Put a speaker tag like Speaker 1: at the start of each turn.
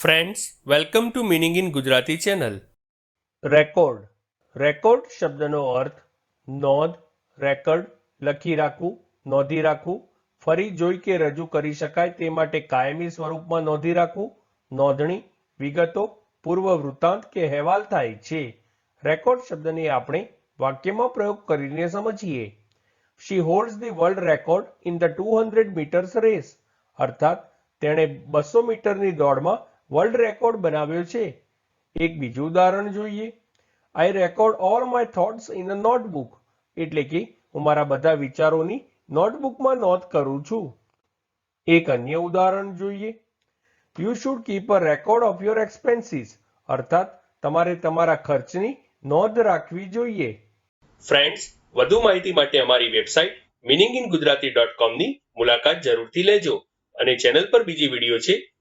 Speaker 1: Friends welcome to meaning in Gujarati channel
Speaker 2: record record શબ્દનો અર્થ નોંધ રેકર્ડ લખી રાખવું, નોંધી રાખવું, ફરી જોઈ કે રજૂ કરી શકાય તે માટે કાયમી સ્વરૂપમાં નોંધી રાખવું, નોંધણી, વિગતો, પૂર્વ વૃત્તાંત કે અહેવાલ થાય છે. રેકોર્ડ શબ્દને આપણે વાક્યમાં પ્રયોગ કરીને સમજીએ. She holds the world record in the two hundred metres race અર્થાત, તેણે બસો મીટરની દોડમાં વર્લ્ડ રેકોર્ડ બનાવ્યો છે. એક બીજું ઉદાહરણ જોઈએ. I record all my thoughts in a notebook એટલે કે હું મારા બધા વિચારોની નોટબુકમાં નોંધ કરું છું. એક અન્ય ઉદાહરણ જોઈએ. You should keep a record of your expenses અર્થાત, તમારે તમારા ખર્ચની નોંધ રાખવી જોઈએ.
Speaker 1: ફ્રેન્ડ્સ વધુ માહિતી માટે અમારી website meaning in Gujarati dot કોમની મુલાકાત જરૂરથી લેજો. અને ચેનલ પર બીજી વીડિયો છે